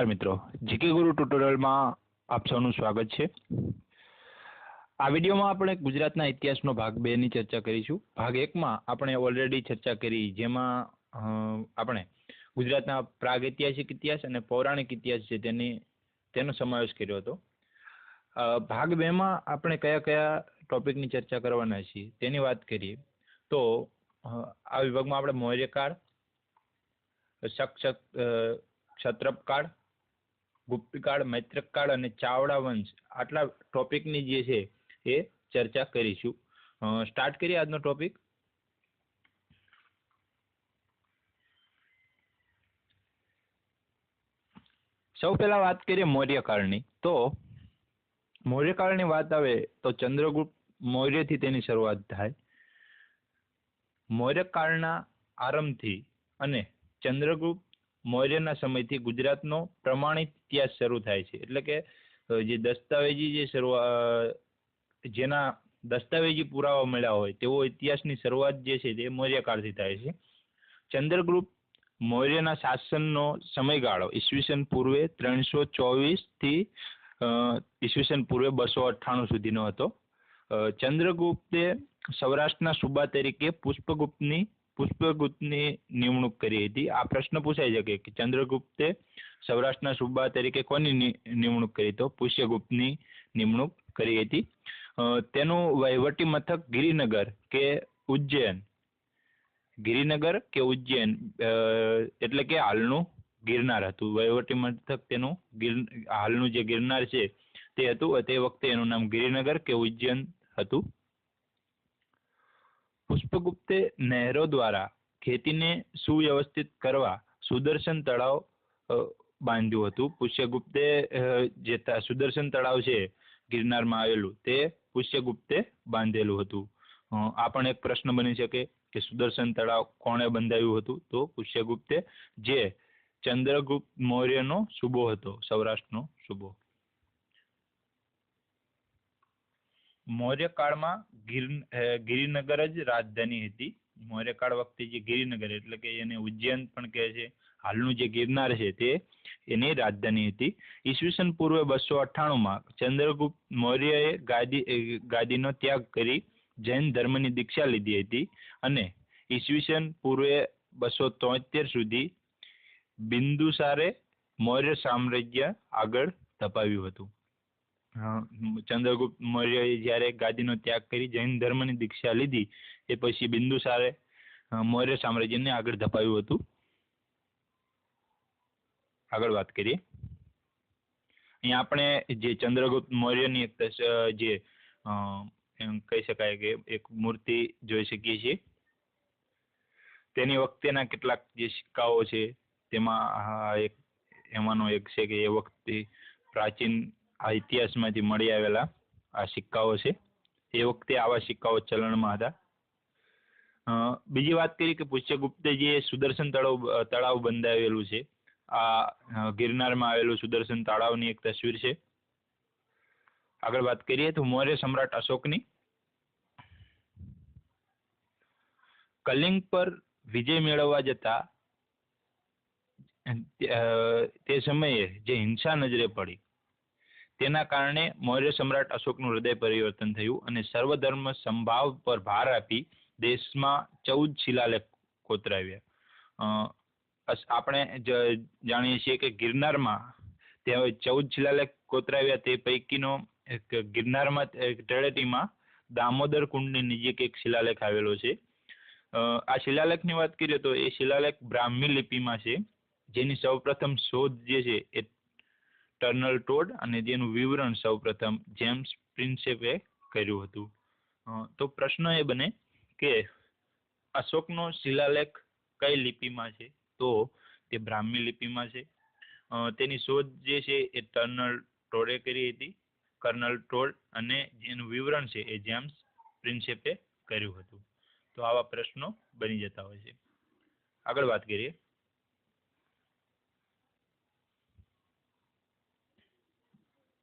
નમસ્કાર મિત્રો. જીકે ગુરુ ટ્યુટોરિયલમાં આપ સૌનું સ્વાગત છે. આ વિડીયોમાં આપણે ગુજરાતના ઇતિહાસનો ભાગ બે ની ચર્ચા કરીશું. ભાગ એકમાં આપણે ઓલરેડી ચર્ચા કરી, જેમાં આપણે ગુજરાતના પ્રાગ ઐતિહાસિક ઇતિહાસ અને પૌરાણિક ઇતિહાસ છે તેની, તેનો સમાવેશ કર્યો હતો. ભાગ બેમાં આપણે કયા કયા ટોપિકની ચર્ચા કરવાના છીએ તેની વાત કરીએ. તો આ વિભાગમાં આપણે મૌર્યકાળ, શક શક ક્ષત્રપકાળ ગુપ્તકાળ, મૈત્રકાળ અને ચાવડા વંશ આટલા ટોપિકની જે છે એ ચર્ચા કરીશું. સ્ટાર્ટ કરીએ આજનો ટોપિક સૌ પહેલા વાત કરીએ મૌર્યકાળની. તો મૌર્યકાળની વાત આવે તો ચંદ્રગુપ્ત મૌર્યથી તેની શરૂઆત થાય. મૌર્યકાળના આરંભથી અને ચંદ્રગુપ્ત મૌર્યના સમયથી ગુજરાતનો પ્રમાણિત ઇતિહાસ શરૂ થાય છે. એટલે કે જે દસ્તાવેજી જે શરૂઆત જેના દસ્તાવેજી પુરાવા મળ્યા હોય તેવો ઇતિહાસની શરૂઆત જે છે તે મૌર્યકાળથી થાય છે. ચંદ્રગુપ્ત મૌર્યના શાસનનો સમયગાળો ઈસવીસન પૂર્વે ત્રણસો ચોવીસથી ઈસવીસન પૂર્વે બસો અઠ્ઠાણું સુધીનો હતો. ચંદ્રગુપ્તે સૌરાષ્ટ્રના સુબા તરીકે પુષ્પગુપ્તની પુષ્પગુપ્તની નિમણૂક કરી હતી. આ પ્રશ્ન પૂછાઈ શકે કે ચંદ્રગુપ્તે સૌરાષ્ટ્રના સુબા તરીકે કોની નિમણૂક કરી? તો પુષ્યગુપ્તની નિમણૂક કરી હતી. તેનું વહીવટી મથક ગિરિનગર કે ઉજ્જૈન? ગિરિનગર કે ઉજ્જૈન? એટલે કે હાલનું ગિરનાર હતું. વહીવટી મથક તેનું ગિર, હાલનું જે ગિરનાર છે તે હતું. તે વખતે એનું નામ ગિરિનગર કે ઉજ્જૈન હતું. પુષ્પગુપ્તે નહેરો દ્વારા ખેતીને સુવ્યવસ્થિત કરવા સુદર્શન તળાવ બાંધ્યું હતું. પુષ્યગુપ્તે જે સુદર્શન તળાવ છે, ગિરનારમાં આવેલું, તે પુષ્યગુપ્તે બાંધેલું હતું. આ પણ એક પ્રશ્ન બની શકે કે સુદર્શન તળાવ કોણે બંધાવ્યું હતું? તો પુષ્યગુપ્તે જે ચંદ્રગુપ્ત મૌર્યનો સુબો હતો, સૌરાષ્ટ્રનો સુબો. મૌર્યકાળમાં કાળમાં અ, ગિરિનગર જ રાજધાની હતી. મૌર્યકાળ વખતે જે ગિરિનગર એટલે કે એને ઉજ્જૈન પણ કહે છે. હાલનું જે ગિરનાર છે તે એની રાજધાની હતી. ઈસવીસન પૂર્વે બસો અઠ્ઠાણુંમાં ચંદ્રગુપ્ત મૌર્યએ ગાદી ગાદીનો ત્યાગ કરી જૈન ધર્મની દીક્ષા લીધી હતી અને ઈસવીસન પૂર્વે બસો તોતેર સુધી બિંદુસારે મૌર્ય સામ્રાજ્ય આગળ ધપાવ્યું હતું. ચંદ્રગુપ્ત મૌર્યએ જ્યારે ગાદીનો ત્યાગ કરી જૈન ધર્મની દીક્ષા લીધી, એ પછી બિંદુસારે મૌર્ય સામ્રાજ્યને આગળ ધપાવ્યું હતું. આગળ વાત કરીએ. અહીંયા આપણે જે ચંદ્રગુપ્ત મૌર્યની એક જે કહી શકાય કે એક મૂર્તિ જોઈ શકીએ છીએ. તેની વખતેના કેટલાક જે સિક્કાઓ છે, તેમાં એક, એમાંનો એક છે કે એ વખતે પ્રાચીન આ ઇતિહાસમાંથી મળી આવેલા આ સિક્કાઓ છે. એ વખતે આવા સિક્કાઓ ચલણમાં હતા. બીજી વાત કરી કે પુષ્યગુપ્તે જે સુદર્શન તળાવ તળાવ બંધાવેલું છે. આ ગિરનારમાં આવેલું સુદર્શન તળાવની એક તસવીર છે. આગળ વાત કરીએ તો મૌર્ય સમ્રાટ અશોકની. કલિંગ પર વિજય મેળવવા જતા તે સમયે જે હિંસા નજરે પડી તેના કારણે મૌર્ય સમ્રાટ અશોકનું હૃદય પરિવર્તન થયું અને સર્વધર્મ સંભાવ પર ભાર આપી દેશમાં ચૌદ શિલાલેખ કોતરાવ્યા આપણે જાણીએ છીએ કે ગિરનારમાં તે ચૌદ શિલાલેખ કોતરાવ્યા તે પૈકીનો એક ગિરનારમાં તળેટીમાં દામોદર કુંડની નજીક એક શિલાલેખ આવેલો છે. આ શિલાલેખની વાત કરીએ તો એ શિલાલેખ બ્રાહ્મી લિપિમાં છે. જેની સૌપ્રથમ શોધ જે છે એ ટર્નલ ટોડ અને જેનું વિવરણ સૌપ્રથમ જેમ્સ પ્રિન્સેપે કર્યું હતું. તો પ્રશ્ન એ બને કે અશોકનો શિલાલેખ કઈ લિપિમાં છે? તો તે બ્રાહ્મી લિપિમાં છે. તેની શોધ જે છે એ ટર્નલ ટોડે કરી હતી, કર્નલ ટોડ અને જેનું વિવરણ છે એ જેમ્સ પ્રિન્સેપે કર્યું હતું. તો આવા પ્રશ્નો બની જતા હોય છે. આગળ વાત કરીએ.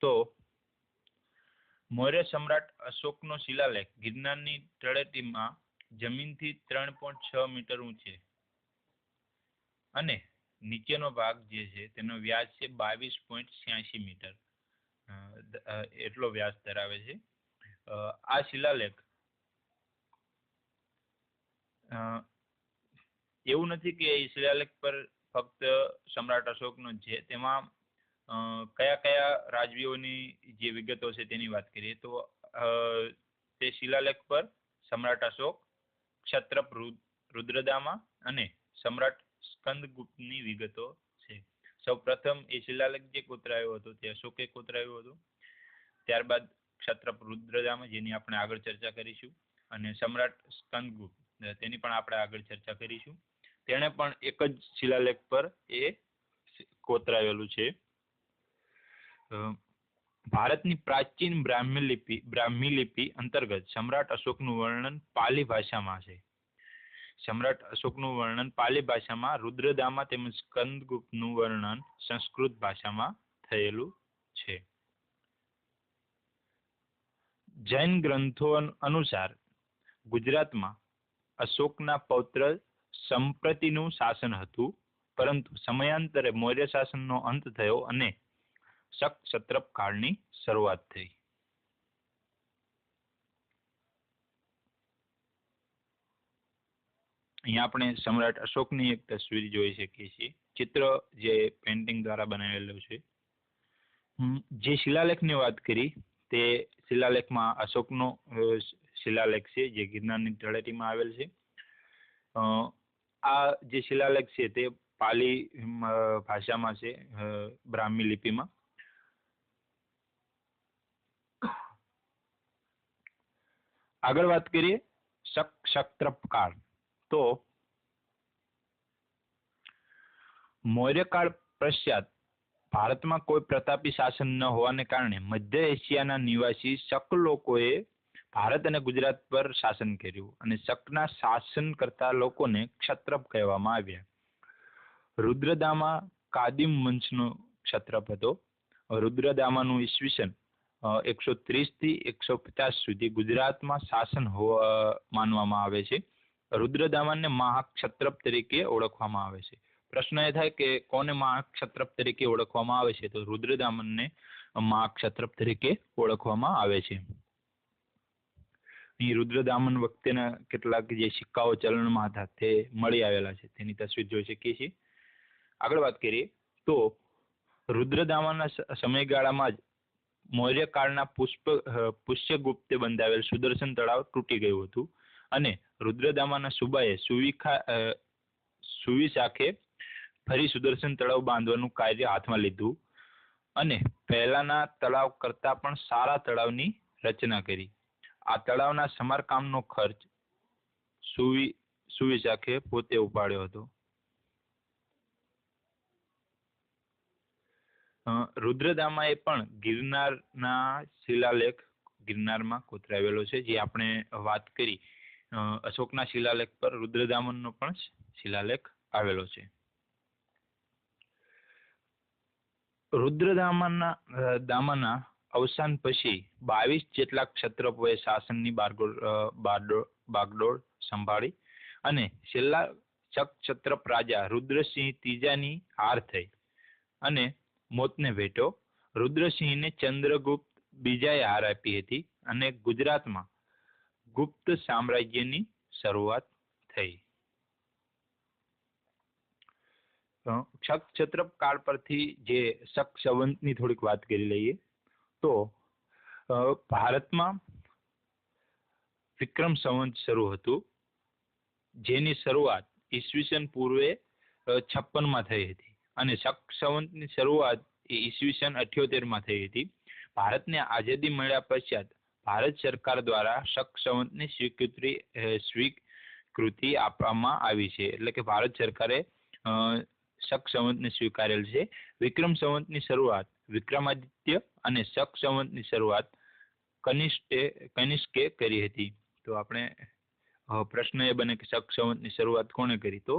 તો મૌર્ય સમ્રાટ અશોકનો શિલાલેખ ગિરનારની તળેટીમાં જમીનથી ત્રણ પોઈન્ટ છ મીટર ઊંચે. અને નીચેનો ભાગ જે છે તેનો વ્યાસ છે બાવીસ પોઈન્ટ છ્યાસી મીટર. એટલો વ્યાસ ધરાવે છે. આ શિલાલેખ એવું નથી કે એ શિલાલેખ પર ફક્ત સમ્રાટ અશોકનો છે. તેમાં કયા કયા રાજવીઓની જે વિગતો છે તેની વાત કરીએ તો તે શિલાલેખ પર સમ્રાટ અશોક, ક્ષત્રપ રુદ્રદામા અને સમ્રાટ સ્કંદગુપ્તની વિગતો છે. સૌપ્રથમ એ શિલાલેખ જે કોતરાયો હતો તે અશોકે કોતરાયો હતો. ત્યારબાદ ક્ષત્રપ રુદ્રદામા, જેની આપણે આગળ ચર્ચા કરીશું, અને સમ્રાટ સ્કંદગુપ્ત, તેની પણ આપણે આગળ ચર્ચા કરીશું. તેણે પણ એક જ શિલાલેખ પર એ કોતરાયેલું છે. ભારતની પ્રાચીન બ્રાહ્મી લિપિ બ્રાહ્મી લિપિ અંતર્ગત સમ્રાટ અશોકનું વર્ણન પાલી ભાષામાં છે. સમ્રાટ અશોકનું વર્ણન પાલી ભાષામાં રુદ્રદામા તેમજ સ્કંદગુપ્તનું વર્ણન સંસ્કૃત ભાષામાં થયેલું છે. જૈન ગ્રંથો અનુસાર ગુજરાતમાં અશોકના પૌત્ર સંપ્રતિનું શાસન હતું, પરંતુ સમયાંતરે મૌર્ય શાસનનો અંત થયો અને શક ક્ષત્રપ કાળની શરૂઆત થઈ. અહીંયા આપણે સમ્રાટ અશોકની એક તસવીર જોઈ શકીએ છીએ. ચિત્ર જે પેન્ટિંગ દ્વારા બનાવેલું છે. જે શિલાલેખની વાત કરી, તે શિલાલેખમાં અશોકનો શિલાલેખ છે, જે ગિરનારની તળેટીમાં આવેલ છે. આ જે શિલાલેખ છે તે પાલી ભાષામાં છે બ્રાહ્મી લિપિમાં. આગળ વાત કરીએ, શક ક્ષત્રપકાળ તો, મૌર્યકાળ પશ્ચાત ભારતમાં કોઈ પ્રતાપી શાસન ન હોવાને કારણે મધ્ય એશિયાના નિવાસી શક લોકોએ ભારત અને ગુજરાત પર શાસન કર્યું અને શકના શાસન કરતા લોકોને ક્ષત્રપ કહેવામાં આવ્યા. રુદ્રદામા કાદિમ વંશનો ક્ષત્રપ હતો. રુદ્રદામાનું ઈસવીસન એકસો ત્રીસથી એકસો પચાસ સુધી ગુજરાતમાં શાસન માનવામાં આવે છે. રુદ્રદામનને મહાક્ષત્રપ તરીકે ઓળખવામાં આવે છે. પ્રશ્ન એ થાય કે કોને મહાક્ષત્રપ તરીકે ઓળખવામાં આવે છે? તો રુદ્રદામનને મહાક્ષત્રપ તરીકે ઓળખવામાં આવે છે. અહીં રુદ્રદામન વખતેના કેટલાક જે સિક્કાઓ ચલણમાં હતા તે મળી આવેલા છે. તેની તસવીર જોઈ શકીએ છીએ. આગળ વાત કરીએ. તો રુદ્રદામનના સમયગાળામાં જ મૌર્ય કાળના પુષ્પ પુષ્યગુપ્તે બંધાવેલ સુદર્શન તળાવ તૂટી ગયું હતું અને રુદ્રદામાના સુબાએ સુવિખા સુવિશાખે ફરી સુદર્શન તળાવ બાંધવાનું કાર્ય હાથમાં લીધું અને પહેલાના તળાવ કરતાં પણ સારા તળાવની રચના કરી. આ તળાવના સમારકામનો ખર્ચ સુવિ, સુવિશાખે પોતે ઉપાડ્યો હતો. રુદ્રદામાએ પણ ગિરનારના શિલાલેખ, ગિરનારમાં કોતરાવેલો છે, જે આપણે વાત કરી. અશોકના શિલાલેખ પર રુદ્રદામનનો પણ શિલાલેખ આવેલો છે. રુદ્રદામાના દામાના અવસાન પછી બાવીસ જેટલા ક્ષત્રપોએ શાસનની બાગડોળ સંભાળી અને છેલ્લા ક્ષત્રપ રાજા રુદ્રસિંહ ત્રીજાની હાર થઈ. અને મોતને ભેટ્યો. રુદ્રસિંહને ચંદ્રગુપ્ત બીજાએ હાર આપી હતી અને ગુજરાતમાં ગુપ્ત સામ્રાજ્યની શરૂઆત થઈ ક્ષત્રપ કાળ પરથી જે શક સંવંતની થોડીક વાત કરી લઈએ, તો ભારતમાં વિક્રમ સંવંત શરૂ હતું, જેની શરૂઆત ઈસવીસન પૂર્વે છપ્પનમાં થઈ હતી અને શક સંવંતની શરૂઆત ઈસવીસન અઠ્યોતેરમાં થઈ હતી. ભારતને આઝાદી મળ્યા પશ્ચાત ભારત સરકાર દ્વારા શક સંવંતની સ્વીકૃતિ સ્વીકૃતિ આપવામાં આવી છે. એટલે કે ભારત સરકારે શક સંવંતને સ્વીકારેલ છે. વિક્રમ સંવંતની શરૂઆત વિક્રમાદિત્ય અને શક સંવંતની શરૂઆત કનિષ્ઠે, કનિષ્કે કરી હતી. તો આપણે પ્રશ્ન એ બને કે શક સંવંતની શરૂઆત કોણે કરી? તો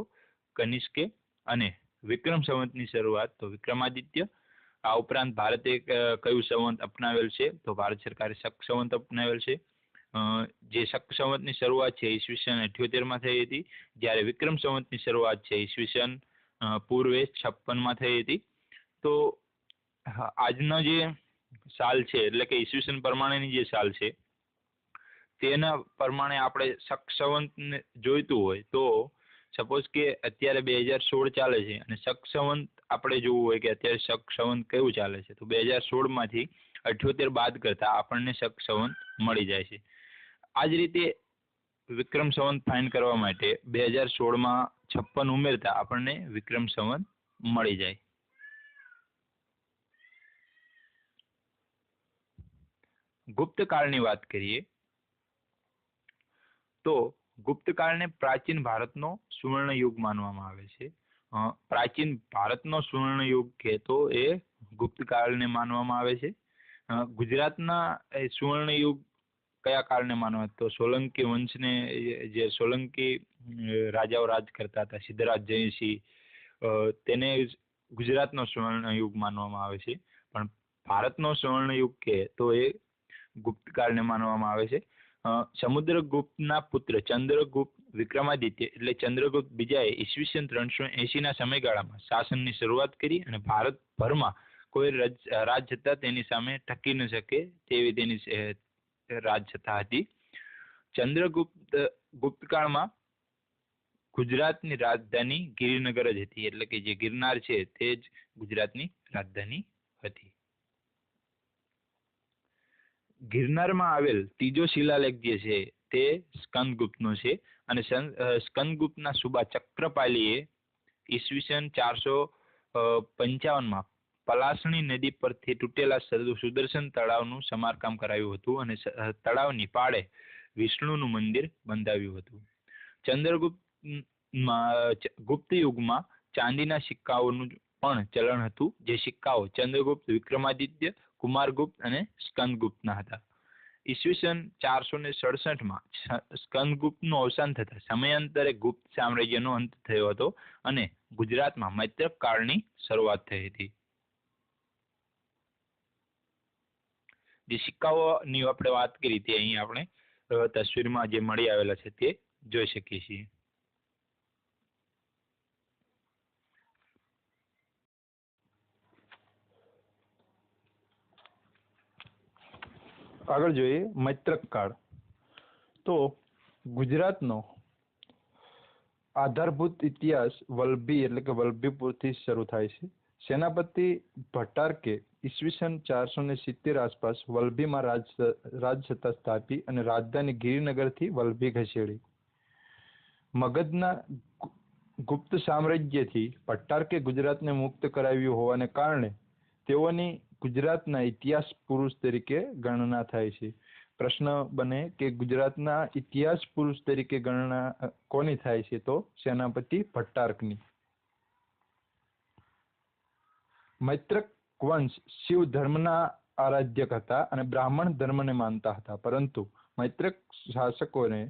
કનિષ્કે અને વિક્રમ સંવંતની શરૂઆત, તો વિક્રમાદિત્ય, આ ઉપરાંત ભારતે કયું સંવંત અપનાવેલ છે? તો ભારત સરકારે શક સંવંત અપનાવેલ છે. જે શક સંવંતની શરૂઆત છે ઈસવીસન અઠ્યોતેરમાં થઈ હતી, જ્યારે વિક્રમ સંવંતની શરૂઆત છે ઈસવીસન પૂર્વે છપ્પનમાં થઈ હતી. તો આજનો જે સાલ છે, એટલે કે ઈસવીસન પ્રમાણેની જે સાલ છે, તેના પ્રમાણે આપણે શક સંવંતને જોઈતું હોય તો સપોઝ કે અત્યારે બે હજાર સોળ ચાલે છે અને શક સંવંત આપણે જોવું હોય કે અત્યારે શક સંવંત કયું ચાલે છે, તો બે હજાર સોળમાંથી અઠ્યોતેર બાદ કરતાં આપણને શક સંવંત મળી જાય છે. આ જ રીતે વિક્રમ સંવંત ફાઇન કરવા માટે બે હજાર સોળમાં છપ્પન ઉમેરતા આપણને વિક્રમ સંવંત મળી જાય. ગુપ્તકાળની વાત કરીએ તો ગુપ્તકાળને પ્રાચીન ભારતનો સુવર્ણ યુગ માનવામાં આવે છે. પ્રાચીન ભારતનો સુવર્ણ યુગ કહેતો એ ગુપ્તકાળને માનવામાં આવે છે. ગુજરાતના સુવર્ણ યુગ કયા કાળને માનવા? તો સોલંકી વંશને જે સોલંકી રાજાઓ રાજ કરતા હતા, સિદ્ધરાજ જયસિંહ તેને ગુજરાતનો સુવર્ણ યુગ માનવામાં આવે છે. પણ ભારતનો સુવર્ણ યુગ કહે તો એ ગુપ્તકાળને માનવામાં આવે છે. સમુદ્રગુપ્તના પુત્ર ચંદ્રગુપ્ત વિક્રમાદિત્ય એટલે ચંદ્રગુપ્ત બીજાએ ઈસવીસન ત્રણસો એંશીના સમયગાળામાં શાસનની શરૂઆત કરી અને ભારતભરમાં કોઈ રાજ સત્તા તેની સામે ટકી ન શકે તેવી તેની રાજ સત્તા હતી. ચંદ્રગુપ્ત ગુપ્તકાળમાં ગુજરાતની રાજધાની ગિરિનગર જ હતી. એટલે કે જે ગિરનાર છે તે જ ગુજરાતની રાજધાની હતી. ગિરનારમાં આવેલ ત્રીજો શિલાલેખ જે છે તે સ્કંદગુપ્તનો છે અને સ્કંદગુપ્તના સુબા ચક્રપાલીએ ઈસવીસન ચારસો પંચાવનમાં પલાસણી નદી પરથી તૂટેલા સુદર્શન તળાવનું સમારકામ કરાવ્યું હતું અને તળાવની પાળે વિષ્ણુનું મંદિર બંધાવ્યું હતું. ચંદ્રગુપ્ત ગુપ્ત યુગમાં ચાંદીના સિક્કાઓનું પણ ચલણ હતું. જે સિક્કાઓ ચંદ્રગુપ્ત વિક્રમાદિત્ય કુમારગુપ્ત અને સ્કંદગુપ્તના હતા. ઈસવીસન ચારસો ને સડસઠમાં સ્કંદગુપ્તનું અવસાન થતાં સમયાંતરે ગુપ્ત સામ્રાજ્યનો અંત થયો હતો અને ગુજરાતમાં મૈત્રક કાળની શરૂઆત થઈ હતી. જે સિક્કાઓની આપણે વાત કરી તે અહીં આપણે તસવીરમાં જે મળી આવેલા છે તે જોઈ શકીએ છીએ. આગળ જોઈએ મૈત્રક કાળ. તો ગુજરાતનો આધારભૂત ઇતિહાસ વલભી એટલે કે વલભીપુરથી શરૂ થાય છે. સેનાપતિ ભટ્ટારકે ઈસવીસન ચારસો ને સિત્તેર આસપાસ વલભીમાં રાજ રાજસત્તા સ્થાપી અને રાજધાની ગિરિનગરથી વલભી ખસેડી. મગધના ગુપ્ત સામ્રાજ્યથી ભટ્ટારકે ગુજરાતને મુક્ત કરાવ્યું હોવાને કારણે તેઓની ગુજરાતના ઇતિહાસ પુરુષ તરીકે ગણના થાય છે. પ્રશ્ન બને કે ગુજરાતના ઇતિહાસ પુરુષ તરીકે ગણના કોની થાય છે તો સેનાપતિ ભટ્ટાર્કની. મૈત્રક વંશ શિવ ધર્મના આરાધ્યક હતા અને બ્રાહ્મણ ધર્મને માનતા હતા. પરંતુ મૈત્રક શાસકોને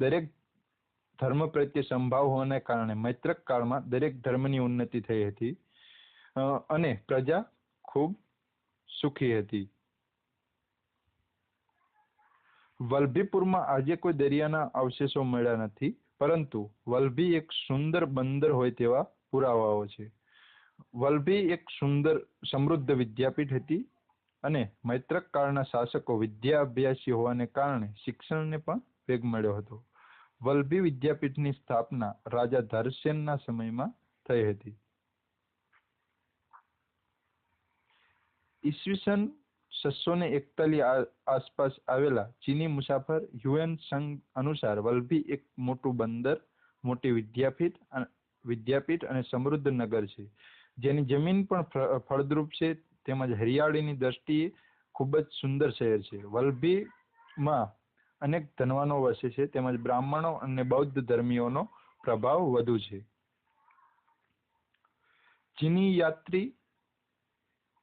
દરેક ધર્મ પ્રત્યે સંભાવ હોવાને કારણે મૈત્રક કાળમાં દરેક ધર્મની ઉન્નતિ થઈ હતી. અને પ્રજા ખૂબ સુખી હતી. વલભીપુરમાં આજે કોઈ દરિયાના અવશેષો મળ્યા નથી, પરંતુ વલભી એક સુંદર બંદર હોય તેવા પુરાવાઓ છે. વલભી એક સુંદર સમૃદ્ધ વિદ્યાપીઠ હતી અને મૈત્રક કાળના શાસકો વિદ્યા અભ્યાસી હોવાને કારણે શિક્ષણને પણ વેગ મળ્યો હતો. વલભી વિદ્યાપીઠની સ્થાપના રાજા ધરસેનના સમયમાં થઈ હતી. ઈસવીસન છસો ને એકતાલીસ આસપાસ આવેલા ચીની મુસાફર યુએન સંઘ અનુસાર વલભી એક મોટું બંદર, મોટી વિદ્યાપીઠ વિદ્યાપીઠ અને સમૃદ્ધ નગર છે. જેની જમીન પણ ફળદ્રુપ છે, તેમજ હરિયાળીની દ્રષ્ટિએ ખૂબ જ સુંદર શહેર છે. વલભીમાં અનેક ધનવાનો વસે છે, તેમજ બ્રાહ્મણો અને બૌદ્ધ ધર્મીઓનો પ્રભાવ વધુ છે. ચીની યાત્રી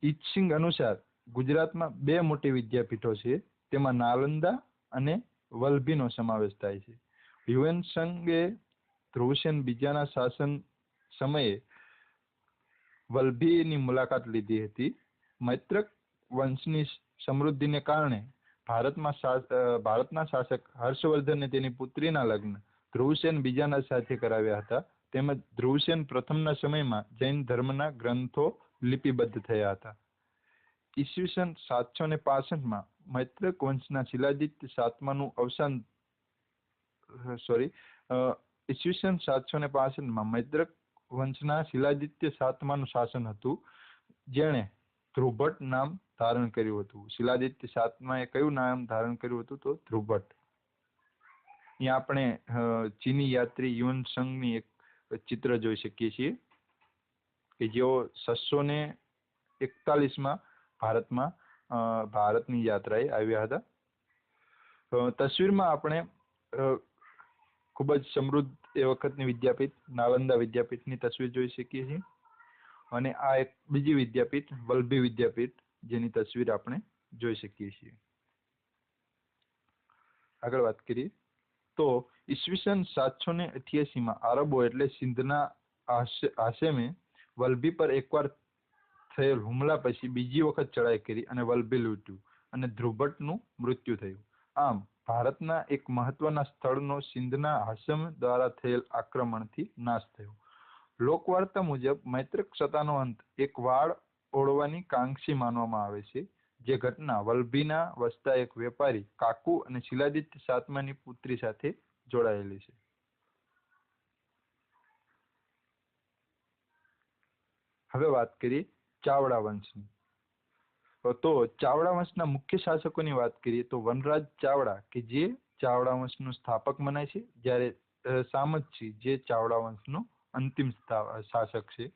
ઈત્સિંગ અનુસાર ગુજરાતમાં બે મોટી વિદ્યાપીઠો છે. તેમાં નાલંદા અને વલભીનો સમાવેશ થાય છે. હ્યુએન સંઘે ધ્રુવસેન બીજાના શાસન સમયે વલભીની મુલાકાત લીધી હતી. મૈત્રક વંશની સમૃદ્ધિને કારણે ભારતમાં ભારતના શાસક હર્ષવર્ધને તેની પુત્રીના લગ્ન ધ્રુવસેન બીજાના સાથે કરાવ્યા હતા. તેમજ ધ્રુવસેન પ્રથમના સમયમાં જૈન ધર્મના ગ્રંથો લિપિબદ્ધ થયા હતા. ઈસવીસન સાતસો ને પાસઠમાં મૈત્રક વંશના શિલાદિત્ય સાતમાનું અવસાન સોરી ઈસવીસન સાતસો ને પાસઠમાં મૈત્રક વંશના શિલાદિત્ય સાતમાનું શાસન હતું, જેણે ધ્રુભટ નામ ધારણ કર્યું હતું. શિલાદિત્ય સાતમાએ કયું નામ ધારણ કર્યું હતું તો ધ્રુભટ અહીંયા આપણે ચીની યાત્રી યુન સંઘની એક ચિત્ર જોઈ શકીએ છીએ. કે જેઓ છસો ને એકતાલીસમાં ભારતમાં ભારતની યાત્રાએ આવ્યા હતા. તસવીરમાં આપણે ખૂબ જ સમૃદ્ધ એ વખતની વિદ્યાપીઠ, નાલંદા વિદ્યાપીઠની તસવીર જોઈ શકીએ છીએ. અને આ એક બીજી વિદ્યાપીઠ વલ્લભી વિદ્યાપીઠ, જેની તસવીર આપણે જોઈ શકીએ છીએ. આગળ વાત કરીએ. તો ઈસવીસન સાતસો ને અઠ્યાસીમાં આરબો એટલે સિંધના આસેમે વલ્લભી પર એકવાર થયેલ હુમલા પછી બીજી વખત ચડાઈ કરી અને વલભી લૂંટ્યું અને ધ્રુવભટ્ટનું મૃત્યુ થયું. આમ, ભારતના એક મહત્વના સ્થળનો સિંધના હાસમ દ્વારા થયેલ આક્રમણથી નાશ થયો. લોકવાર્તા મુજબ, મૈત્રક સત્તાનો અંત એક વાળ ઓળવાની કાંક્ષી માનવામાં આવે છે. જે ઘટના વલભીના વસતા એક વેપારી કાકુ અને શિલાદિત્ય સાતમાની પુત્રી સાથે જોડાયેલી છે. હવે વાત કરીએ ચાવડા વંશની. તો ચાવડા વંશના મુખ્ય શાસકોની વાત કરીએ તો વનરાજ ચાવડા કે જે ચાવડા વંશનો સ્થાપક મનાય છે, જ્યારે સામતસિંહ જે ચાવડા વંશનો અંતિમ શાસક છે.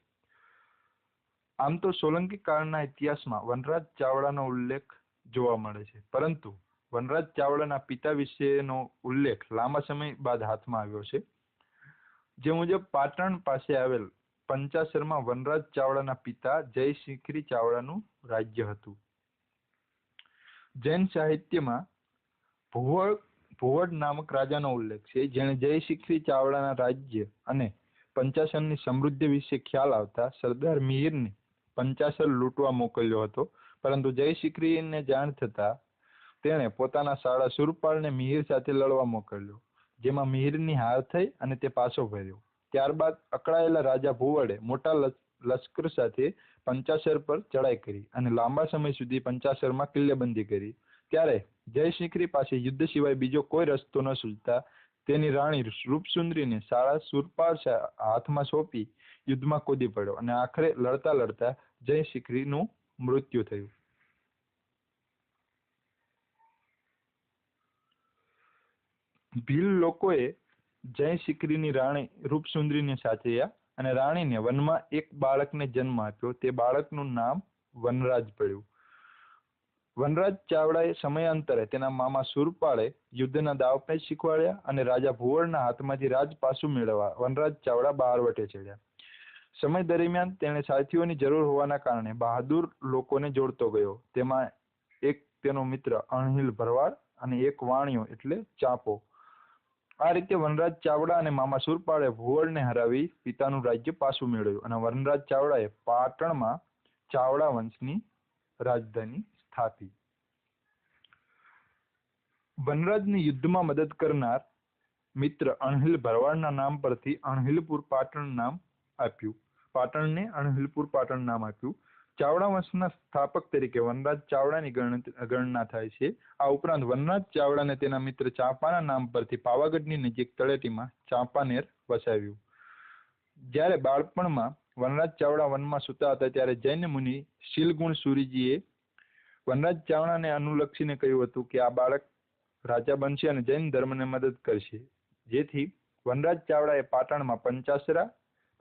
આમ તો સોલંકી કાળના ઇતિહાસમાં વનરાજ ચાવડાનો ઉલ્લેખ જોવા મળે છે. પરંતુ વનરાજ ચાવડાના પિતા વિશેનો ઉલ્લેખ લાંબા સમય બાદ હાથમાં આવ્યો છે. જે મુજબ પાટણ પાસે આવેલ પંચાસરમાં વનરાજ ચાવડાના પિતા જય શિખરી ચાવડાનું રાજ્ય હતું. જૈન સાહિત્યમાં ભુવળ ભુવડ નામક રાજાનો ઉલ્લેખ છે, જેણે જય શિખરી ચાવડાના રાજ્ય અને પંચાસરની સમૃદ્ધિ વિશે ખ્યાલ આવતા સરદાર મિહિરને પંચાસર લૂંટવા મોકલ્યો હતો. પરંતુ જય શિખરીને જાણ થતા તેણે પોતાના શાળા સુરપાળને મિહિર સાથે લડવા મોકલ્યો, જેમાં મિહિરની હાર થઈ અને તે પાછો ફર્યો. ત્યારબાદ અકળાયેલા રાજા ભુવડે મોટા લશ્કર સાથે પંચાસર પર ચડાઈ કરી અને લાંબા સમય સુધી પંચાસરમાં કિલ્લેબંધી કરી. ત્યારે જય શિખરી પાસે યુદ્ધ સિવાય બીજો કોઈ રસ્તો ન સૂઝતા તેની રાણી રૂપસુંદરીને શાળા સુરપાર હાથમાં સોંપી યુદ્ધમાં કૂદી પડ્યો અને આખરે લડતા લડતા જય શિખરીનું મૃત્યુ થયું. ભીલ લોકોએ જય સિકરીની રાણી રૂપસુંદરીને સાચવ્યા અને રાણીને વનમાં એક બાળકને જન્મ આપ્યો. તે બાળકનું નામ વનરાજ પડ્યું. વનરાજ ચાવડાએ સમયાંતરે તેના મામા સુરપાળે યુદ્ધના દાવપેચ શીખવાડ્યા અને રાજા ભુવળના હાથમાંથી રાજ પાછું મેળવવા વનરાજ ચાવડા બહારવટે ચડ્યા. સમય દરમિયાન તેણે સાથીઓની જરૂર હોવાના કારણે બહાદુર લોકોને જોડતો ગયો. તેમાં એક તેનો મિત્ર અણહિલ ભરવાડ અને એક વાણિયો એટલે ચાંપો. આ રીતે વનરાજ ચાવડા અને મામા સુરપાળે ભુવળને હરાવી પિતાનું રાજ્ય પાછું મેળવ્યું અને વનરાજ ચાવડાએ પાટણમાં ચાવડા વંશની રાજધાની સ્થાપી. વનરાજની યુદ્ધમાં મદદ કરનાર મિત્ર અણહિલ ભરવાડના નામ પરથી અણહિલપુર પાટણ નામ આપ્યું. પાટણને અણહિલપુર પાટણ નામ આપ્યું. ચાવડા વંશના સ્થાપક તરીકે વનરાજ ચાવડાની ગણના થાય છે. આ ઉપરાંત વનરાજ ચાવડાને તેના મિત્ર ચાંપાના નામ પરથી પાવાગઢની નજીક તળેટીમાં ચાંપાનેર વસાવ્યું. જ્યારે બાળપણમાં વનરાજ ચાવડા વનમાં સૂતા હતા ત્યારે જૈન મુનિ શીલગુણ સુરીજીએ વનરાજ ચાવડાને અનુલક્ષીને કહ્યું હતું કે આ બાળક રાજા બનશે અને જૈન ધર્મને મદદ કરશે. જેથી વનરાજ ચાવડાએ પાટણમાં પંચાસરા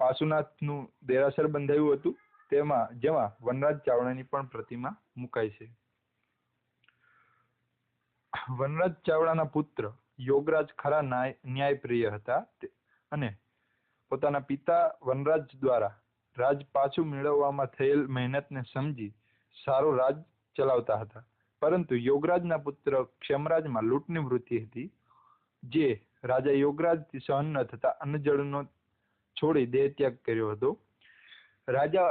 પાસુનાથનું દેરાસર બંધાવ્યું હતું. તેમાં, જેમાં વનરાજ ચાવડાની પણ પ્રતિમા મુકાઈ છે. વનરાજ ચાવડાના પુત્ર યોગરાજ ખરા ન્યાયપ્રિય હતા અને પોતાના પિતા વનરાજ દ્વારા રાજ પાછું મેળવવામાં થયેલ મહેનતને સમજી સારો રાજ ચલાવતા હતા. પરંતુ યોગરાજના પુત્ર ક્ષમરાજમાં લૂંટની વૃત્તિ હતી, જે રાજા યોગરાજથી સહન ન થતા અન્નજળનો છોડી દેહ ત્યાગ કર્યો હતો. રાજા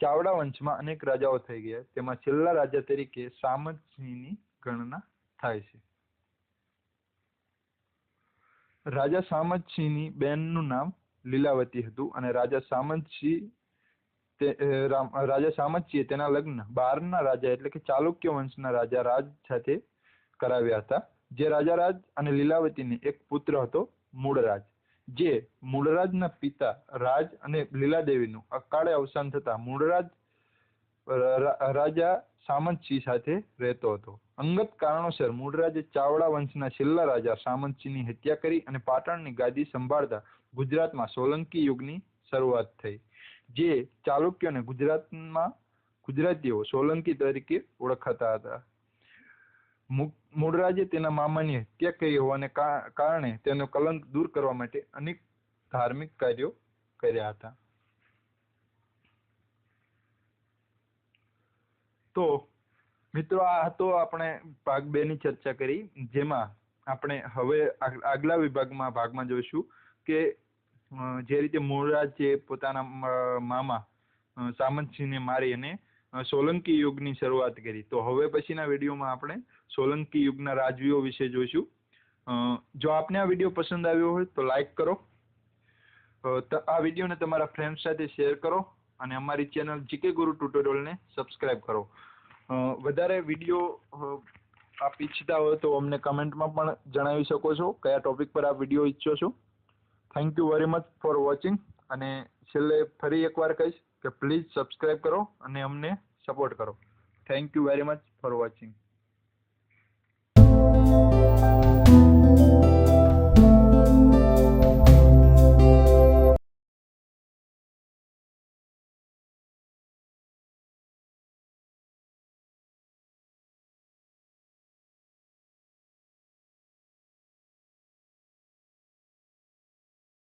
ચાવડા વંશમાં અનેક રાજાઓ થઈ ગયા. તેમાં છેલ્લા રાજા તરીકે સામંતસિંહની ગણના થાય છે. રાજા સામંતસિંહની બહેનનું નામ લીલાવતી હતું અને રાજા સામંતસિંહ રાજા સામંતસિંહે તેના લગ્ન બારના રાજા એટલે કે ચાલુક્ય વંશના રાજા રાજ સાથે કરાવ્યા હતા. જે રાજા રાજ અને લીલાવતીને એક પુત્ર હતો મૂળરાજ જે મૂળરાજના પિતા રાજ અને લીલાદેવીનું અકાળે અવસાન થતા મૂળરાજ રાજા સામંતસિંહ સાથે રહેતો હતો. અંગત કારણોસર મૂળરાજે ચાવડા વંશના છેલ્લા રાજા સામંતસિંહની હત્યા કરી અને પાટણની ગાદી સંભાળતા ગુજરાતમાં સોલંકી યુગની શરૂઆત થઈ, જે ચાલુક્યોને ગુજરાતમાં ગુજરાતીઓ સોલંકી તરીકે ઓળખાતા હતા. મૂળરાજે તેના મામાની હત્યા કરી હોવાને કારણે તેનો કલંક દૂર કરવા માટે અનેક ધાર્મિક કાર્યો કર્યા હતા. તો, મિત્રો, આ હતો આપણે ભાગ બે ની ચર્ચા કરી, જેમાં આપણે હવે આગલા વિભાગમાં, ભાગમાં જોઈશું કે જે રીતે મૂળરાજ છે પોતાના મામા સામંતસિંહને મારી અને સોલંકી યુગની શરૂઆત કરી. તો હવે પછીના વિડીયોમાં આપણે સોલંકી યુગના રાજવીઓ વિશે જોઈશું. જો આપને આ વીડિયો પસંદ આવ્યો હોય તો લાઈક કરો. આ વિડીયોને તમારા ફ્રેન્ડ સાથે શેર કરો અને અમારી ચેનલ જીકે ગુરુ ટ્યુટોરિયલને સબસ્ક્રાઇબ કરો. વધારે વીડિયો આપ ઈચ્છતા હોય તો અમને કમેન્ટમાં પણ જણાવી શકો છો કયા ટોપિક પર આપ વીડિયો ઈચ્છો છો. Thank you very much for watching અને છેલ્લે ફરી એકવાર કહીશ કે પ્લીઝ સબસ્ક્રાઇબ કરો અને અમને સપોર્ટ કરો. Thank you very much for watching